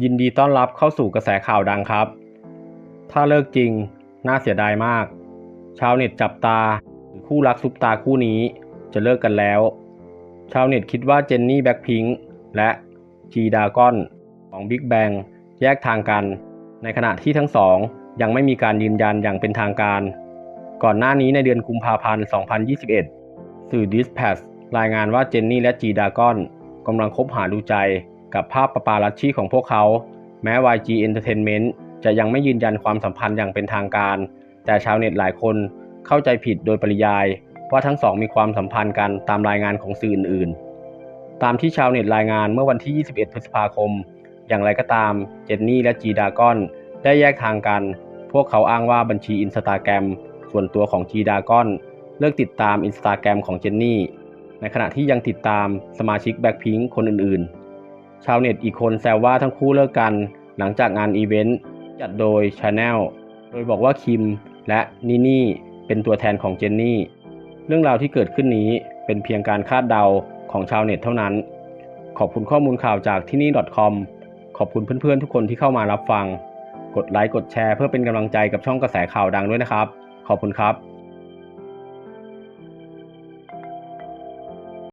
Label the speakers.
Speaker 1: ยินดีต้อนรับเข้าสู่กระแสข่าวดังครับ ถ้าเลิกจริง น่าเสียดายมาก ชาวเน็ตจับตา คู่รักซุปตาคู่นี้จะเลิกกันแล้ว ชาวเน็ตคิดว่าเจนนี่แบ็คพิงค์และจีดากอนของบิ๊กแบงแยกทางกัน ในขณะที่ทั้งสองยังไม่มีการยืนยันอย่างเป็นทางการ ก่อนหน้านี้ในเดือนกุมภาพันธ์ 2021 สื่อ Dispatch รายงานว่าเจนนี่และจีดากอนกำลังคบหาดูใจ กับภาพปาปารัชชีของพวกเขา แม้ YG Entertainment จะยังไม่ยืนยันความสัมพันธ์อย่างเป็นทางการ แต่ชาวเน็ตหลายคนเข้าใจผิดโดยปริยาย ว่าทั้งสองมีความสัมพันธ์กันตามรายงานของสื่ออื่นๆ ตามที่ชาวเน็ตรายงานเมื่อวันที่ 21 พฤษภาคม อย่างไรก็ตาม เจนนี่และจีดากอนได้แยกทางกัน พวกเขาอ้างว่าบัญชีอินสตาแกรมส่วนตัวของจีดากอนเลิกติดตามอินสตาแกรมของเจนนี่ ในขณะที่ยังติดตามสมาชิกแบ็คพิงค์คนอื่นๆ ชาวเน็ตอีกคนแซวว่าทั้งคู่เลิกกันหลังจากงานอีเวนต์จัดโดย Channel โดยบอกว่าคิมและนินี่เป็นตัวแทนของเจนนี่ เรื่องราวที่เกิดขึ้นนี้เป็นเพียงการคาดเดาของชาวเน็ตเท่านั้น ขอบคุณข้อมูลข่าวจากที่นี่ .com ขอบคุณเพื่อนๆทุกคนที่เข้ามารับฟัง กดไลค์กดแชร์เพื่อเป็นกำลังใจกับช่องกระแสข่าวดังด้วยนะครับ ขอบคุณครับ